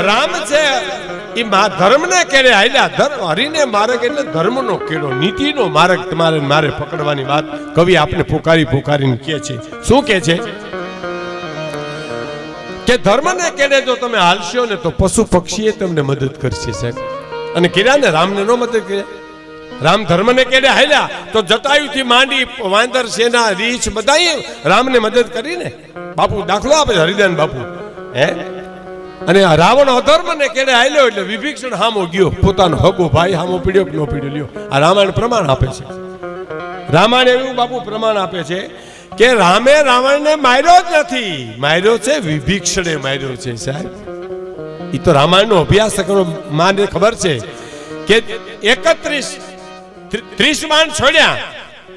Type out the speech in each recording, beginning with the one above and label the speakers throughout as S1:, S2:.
S1: રામ છે. એ મા ધર્મને કેડે હાલ્યા. ધર્મ હરિને માર્ગ એટલે ધર્મનો કેડો નીતિનો માર્ગ તમારે મારે પકડવાની વાત કવિ આપને પુકારી પુકારીને કહે છે. શું કહે છે? કે ધર્મને કેડે જો તમે હાલશો ને તો પશુ પક્ષીએ તમને મદદ કરશે, સાહેબ. અને કર્યા ને રામને નો મદદ કર્યા રામ ધર્મને કેડે હાલ્યા તો જટાયુથી માંડી, વાંદર, સેના, રીછ બધાએ રામને મદદ કરીને બાપુ દાખલો આપે હરિદાન બાપુ. હે? અને રાવણ અધર્મને કેડે હાલ્યો એટલે વિભીક્ષણ હામો ગયો. પોતાનો હગો ભાઈ હામો પીડ્યો કે ન પીડ્યો, લ્યો. આ રામાયણ પ્રમાણ આપે છે. રામાયણ એવું બાપુ પ્રમાણ આપે છે કે રામે રાવણને માર્યો જ નથી. માર્યો છે, વિભીક્ષણે માર્યો છે, સાહેબ. એ તો રામાયણનો અભ્યાસ કરો માને ખબર છે કે એકત્રીસ ત્રીસ બાણ છોડ્યા.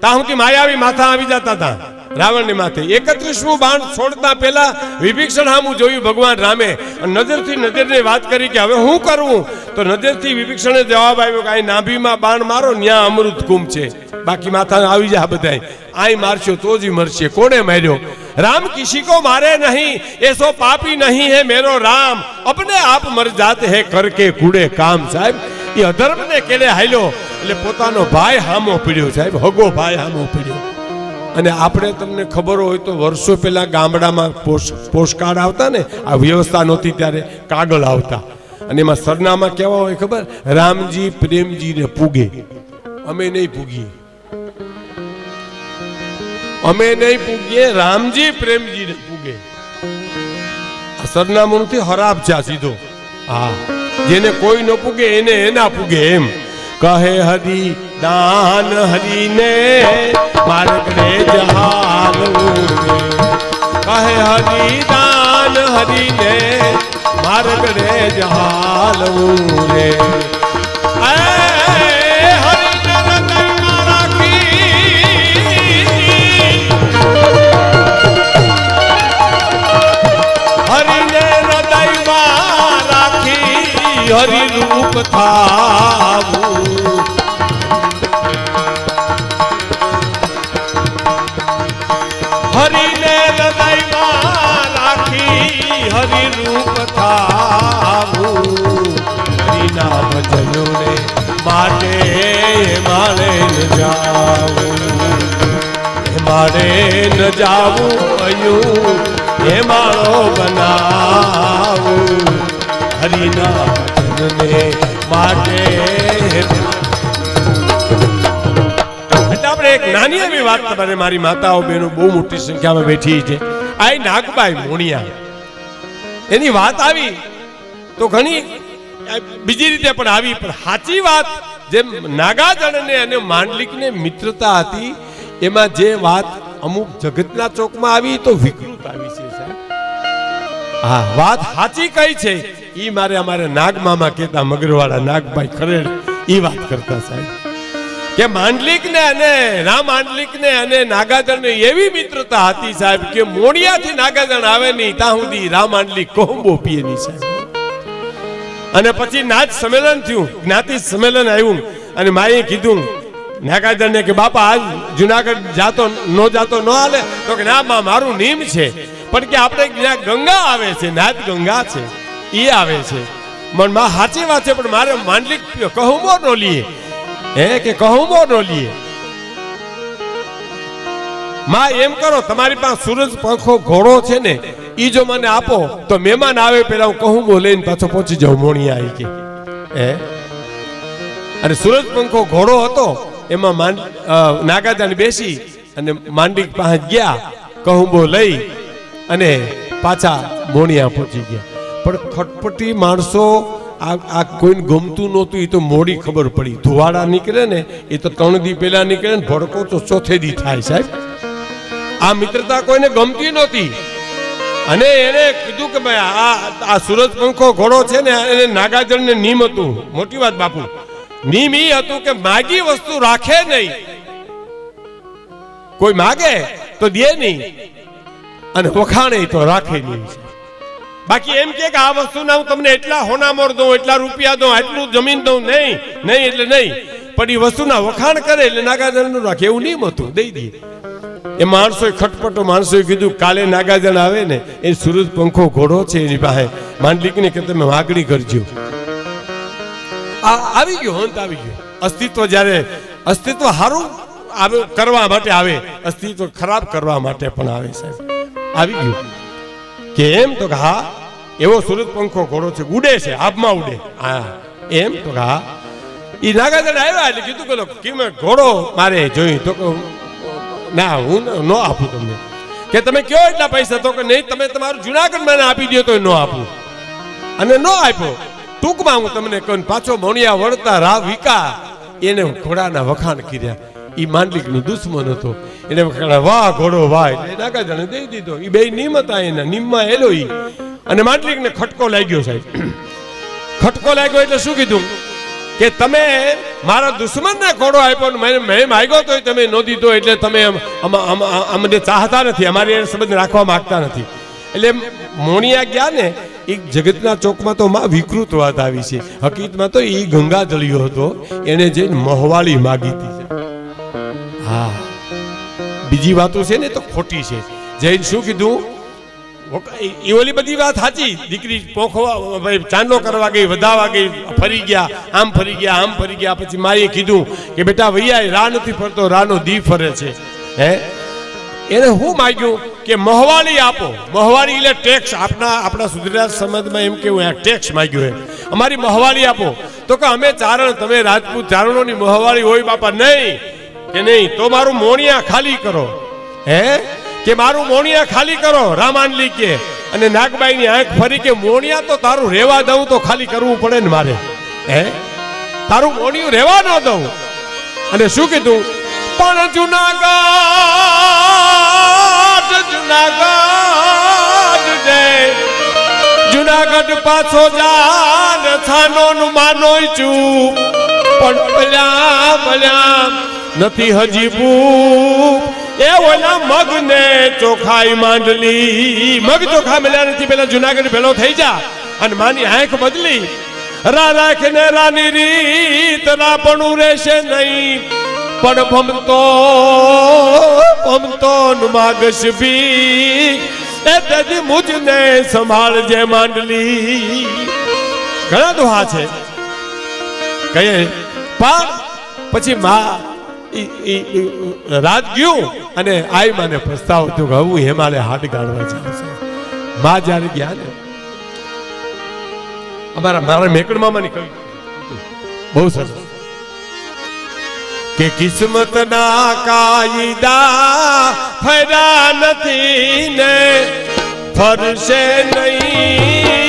S1: ત્યાં સુધી માયાવી માથા આવી જતા હતા. રાવણની માથે એકત્રીસમું બાણ છોડતા પહેલા વિભીષણ હામું જોયું ભગવાન રામે. નજરથી નજરને વાત કરી કે, હવે હું કરવું તો નજરથી વિભીષણે જવાબ આવ્યો કે અહીં નાભીમાં બાણ મારો ત્યાં અમૃત કુંભ છે. બાકી માથા આવી જા બધા આય મારશો તો જ મરશે. કોને માર્યો? રામ કિસી કો મારે નહીં એસો પાપી નહીં હે મેરો રામ. અપને આપ મર જાત હે કરકે કુડે કામ. સાહેબ, એ અધર્મને કેડે હાલ્યો. એટલે પોતાનો ભાઈ હામો પીડ્યો સાહેબ. હગો ભાઈ હામો પીડ્યો. અને આપણે તમને ખબર હોય તો વર્ષો પહેલા ગામડામાં પોસ્ટકાર્ડ આવતા ને, આ વ્યવસ્થા નહોતી ત્યારે કાગળ આવતા. અને એમાં સરનામા કેવા હોય ખબર? રામજી પ્રેમજીને પૂગે. અમે નહીં પૂગીએ. અમે નહીં પૂગીએ, રામજી પ્રેમજીને પૂગે. આ સરનામું નથી હરાબ છે સીધો. હા. જેને કોઈ ન પૂગે, એને એના પૂગે એમ. કહે હરી દાન હરીને માર્ગને જહાલું. કહે હરી દાન હરીને માર્ગને જહાલવું રે હરિ રૂપ થાવું. હરિને હૃદયમાં રાખી હરિ રૂપ થાવું. હરિના ભજનોને માટે મારે ન જાવું. મારે ન જાવું અયું હે માળો બનાવું. હરિના ભજનને માટે આપણે એક નાની એવી વાત તમારે મારી માતાઓ બહેનો બહુ મોટી સંખ્યામાં બેઠી છે. આ નાગબાઈ મોણિયા. એની વાત આવી તો ઘણી બીજી રીતે પણ આવી, પણ સાચી વાત જેમ નાગાજણને અને માંડલિકને મિત્રતા હતી, એમાં જે વાત અમુક જગતના ચોકમાં આવી તો વિકૃત આવી છે સાહેબ. હા, વાત સાચી કઈ છે. ઈ મારે અમારે નાગમામા કહેતા, મગરવાળા નાગભાઈ ખરેડ, ઈ વાત કરતા સાહેબ. કે માંડલિક ને અને ને અને નાગાજણ ને એવી મિત્રતા હતી સાહેબ કે મોડિયાથી નાગાજણ આવે નહીં ત્યાં સુધી રા માંડલિક કોમ્બો પીએ નહીં સાહેબ. અને પછી નાચ સંમેલન થયું, જ્ઞાતિ સંમેલન આવ્યું અને માએ કીધું, નાગાજણને કે બાપા, આજ જુનાગઢ જાતો નો જાતો ન હાલે. તો કે, ના મારું નિયમ છે. પણ કે, આપણે ગંગા આવે છે નાદ ગંગા છે. એ આવે છે. મનમાં સાચી વાત છે પણ મારે માંડલિક કહુંબો નો લીએ. હે કે કહુંબો નો લીએ? માં એમ કરો તમારી પાસે સૂરજ પંખો ઘોડો છે ને ઈ જો મને આપો તો મહેમાન આવે પેલા હું કહુંબો લઈને પાછો પહોંચી જાઉં મોણિયા આવી કે હે? અને સૂરજ પંખો ઘોડો હતો એમાં માંડ અ, બેસી અને માંડિક પાસે ગયા કહુંબો લઈ અને પાછા મોણિયા પહોંચી ગયા. પણ ખટપટી માણસો, આ કોઈને ગમતું નહોતું એ તો મોડી ખબર પડી. ધુવાડા નીકળે ને એ તો ત્રણ દી પહેલા નીકળે ને, ભડકો તો ચોથે દી થાય સાહેબ. આ મિત્રતા કોઈને ગમતી નહોતી. અને એને કીધું કે ભાઈ, આ આ સૂરજ પંખો ઘોડો છે ને એને નાગાજળને નીમ હતું. મોટી વાત, બાપુ. નીમ એ હતું કે માગી વસ્તુ રાખે નહીં. કોઈ માગે તો દે નહીં. અને વખાણે તો રાખે નહીં. બાકી એમ કે આ વસ્તુના હું તમને એટલા હોનામોર દઉં, એટલા રૂપિયા દઉં, આટલું જમીન દઉં, નહીં નહીં એટલે નહીં. પણ એ વસ્તુના વખાણ કરે એટલે નાગાજન રાખે, એવું નહીં હતું દઈ દઈએ. એ માણસોએ ખટપટો, માણસોએ કીધું, કાલે નાગાજન આવે ને, એ સૂરજ પંખો ઘોડો છે એની પાસે. માંડલિકને કે તમે માગણી કરજો. આ આવી ગયો અંત આવી ગયો. અસ્તિત્વ જ્યારે, અસ્તિત્વ સારું કરવા માટે આવે, અસ્તિત્વ ખરાબ કરવા માટે પણ આવે સાહેબ. આવી ગયું. કે એમ તો હા, એવો સુરત પંખો ઘોડો છે, ઉડે છે આબમાં ઉડે. હા, એમ તો હા. એ નાગાજન આવ્યા એટલે કીધું કે કેમ ઘોડો મારે જોઈ તો ના, હું ન આપું તમને. કે તમે કયો એટલા પૈસા? તો કે નહીં, તમે તમારું જુનાગઢ મને આપી દો તો ન આપું. અને ન આપ્યો. ટૂંકમાં હું તમને કહું પાછો મોણિયા વળતા રાવ વિકા, એને ઘોડાના વખાણ કર્યા. એ માંડલિકનો દુશ્મન હતો. એને વાહ, ઘોડો, વાહ. એટલે નાગાજણે દઈ દીધો. એ બે નિમ હતા એના નિમમાં એલો ઈ. અને માટલીકને ખટકો લાગ્યો સાહેબ. ખટકો લાગ્યો એટલે શું કીધું? કે તમે મારા દુશ્મનને ઘોડો આપ્યો ને મેં મેં માગ્યો તો તમે ન દીધો એટલે તમે અમ- અમ- અમ- અમને ચાહતા નથી. અમારી એને સંબંધ રાખવા માંગતા નથી. એટલે મોણિયા ગયા ને એ જગતના ચોકમાં તો માં વિકૃત વાત આવી છે. હકીકતમાં તો એ ગંગા જળિયો હતો. એને જઈને મહવાળી માગી હતી. હા. બીજી વાતો છે ને તો ખોટી છે. જૈન શું કીધું? એ- ઓલી બધી વાત સાચી. દીકરી પોખવા ભાઈ ચાંદલો કરવા ગઈ, વધાવા ગઈ, ફરી ગયા, આમ ફરી ગયા, આમ ફરી ગયા. પછી માએ કીધું કે બેટા વૈયા રા નથી ફરતો રાનો દી ફરે છે. હે? એને હું માગ્યું કે મહવાળી આપો. મહવાળી એટલે ટેક્સ. આપણા આપણા સુધીરા સમાજમાં એમ કેવું ટેક્સ માગ્યું એમ. અમારી મહવાળી આપો. તો કે અમે ચારણ, તમે રાજપૂત ચારણોની મહવાળી હોય બાપા, નહીં. કે નહીં, તો મારું મોણિયા ખાલી કરો. હે? કે મારું મોણિયા ખાલી કરો, રામાનલી કે. અને નાગબાઈની આંખ ફરી કે, મોણિયા તો તારું રેવા દઉં તો ખાલી કરવું પડે ને મારે. હે? તારું મોણિયું રેવા ન દઉં. અને શું કીધું? પણ જુનાગઢ જુનાગઢ જય. જુનાગઢ પાછો જાન છાનો નું માનો છું. પણ ભલ્યા ભલ્યા નથી હજી ભૂપ એ ઓલા મગ ને ચોખાઈ માંડલી. મગ ચોખા મળ્યા નથી, પેલા જુનાગઢ ભેલો થઈ જા અને માની આંખ બદલી. રા રાખ ને રાની રીત, રાપણું રહેશે નહીં. પણ ભમતો ભમતો માગશ ભી. એ તજી મુજને સંભાળજે માંડલી. ઘણા દોહા છે. કહીએ, પણ પછી માં રાત ગયું અને આઈ માને પસ્તાવ થયો કે હું હેમાલે હાથ ગાળવા જાઉં માં જ્યારે ગયા ને, અમારા, મારા મેકડ મામાની કવિ બહુ સરસ. કે કિસ્મત ના કાયદા ફર્યા નથી ને, ફરશે નહીં.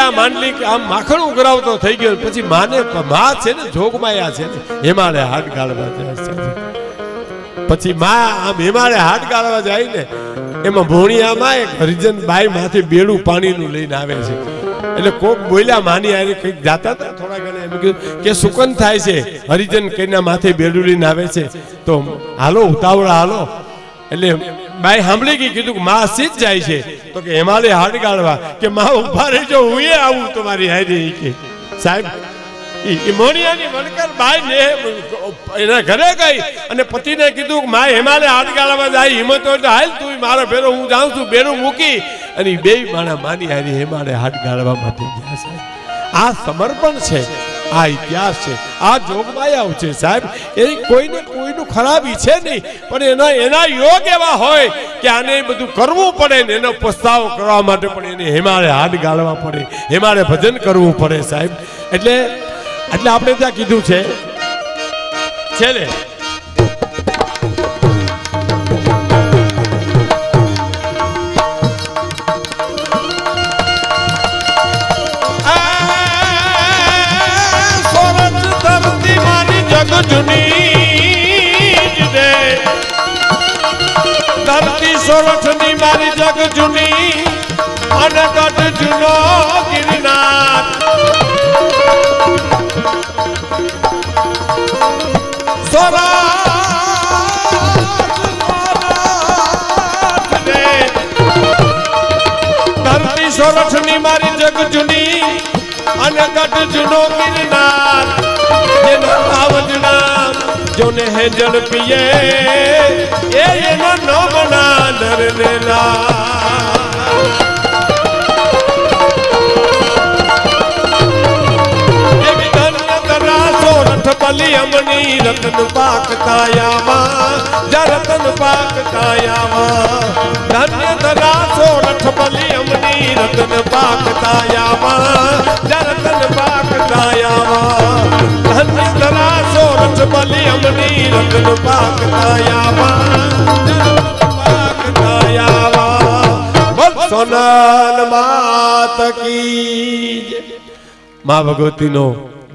S1: વેણે માંડલી આમ માખણ ઉઘરાવતો થઈ ગયો, પછી માને મા છે ને જોગમાયા છે ને, હિમાલય હાથ ગાળવા જાય પછી મા આમ હિમાલય હાથ ગાળવા જાય ને, એમાં ભોણિયામાં એક હરિજન બાઈ માથે બેડું પાણીનું લઈને આવે છે. એટલે કોક બોલ્યા, માની આરે કંઈક જાતા હતા થોડા ઘણા? એમ કીધું, કે સુકન થાય છે. હરિજન કઈના માથે બેડું લઈને આવે છે. તો, હાલો, ઉતાવળા, હાલો. એટલે બાઈ સાંભળી ગઈ, કીધું કે માં સીધ જાય છે. તો કે હિમાલય હાડ ગાળવા કે માં ઊભા રહેજો હું એ આવું તમારી હારી કે સાહેબ મોનિયાની વણકર બાઈ એના ઘરે ગઈ અને પતિને કીધું કે માં હિમાલય ગાળવા જાય, હિંમત હાલ તું મારો ભેરો, હું જાઉં છું બેરું મૂકી. અને બે માણા માની હારી હિમાલય હાડ ગાળવા માટે ગયા છે. આ સમર્પણ છે. આ ઇતિહાસ છે. આ જોગમાયાઓ છે સાહેબ. એ કોઈને કોઈનું ખરાબ ઈચ્છે નહીં, પણ એના એના યોગ એવા હોય કે આને બધું કરવું પડે ને એનો પસ્તાવો કરવા માટે પણ એને હિમાલય હાથ ગાળવા પડે હિમાલય ભજન કરવું પડે સાહેબ. એટલે એટલે આપણે ત્યાં કીધું છે, છેલ્લે ધરતી સોરઠની મારી જગ જૂની અને ગઢ જૂનો ગિરનાર સોરઠ રે. ધરતી સોરઠની મારી જગ જૂની અને ગઢ જૂનો ગિરનાર જેનો આવજના જોને હે જળ પીએ એ એનો નામ ના ਲਾ ਪਲੀ ਅਮਣੀ ਰਤਨ ਪਾਕ ਕਾਇਆਵਾ ਜਾ ਰਤਨ ਪਾਕ ਕਾਇਆਵਾ ਧਨ ਦਰਾ ਸੋ ਰਥ ਪਲੀ ਅਮਣੀ ਰਤਨ ਪਾਕ ਕਾਇਆਵਾ ਜਾ ਰਤਨ ਪਾਕ ਕਾਇਆਵਾ ਧਨ ਦਰਾ ਸੋ ਰਥ ਪਲੀ ਅਮਣੀ ਰਤਨ ਪਾਕ ਕਾਇਆਵਾ સોનલ માત કી. મા ભગવતીનો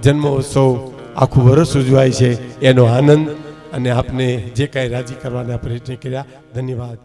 S1: જન્મોત્સવ આખું વર્ષ ઉજવાય છે, એનો આનંદ અને આપને જે કાંઈ રાજી કરવાના પ્રયત્ન કર્યા, ધન્યવાદ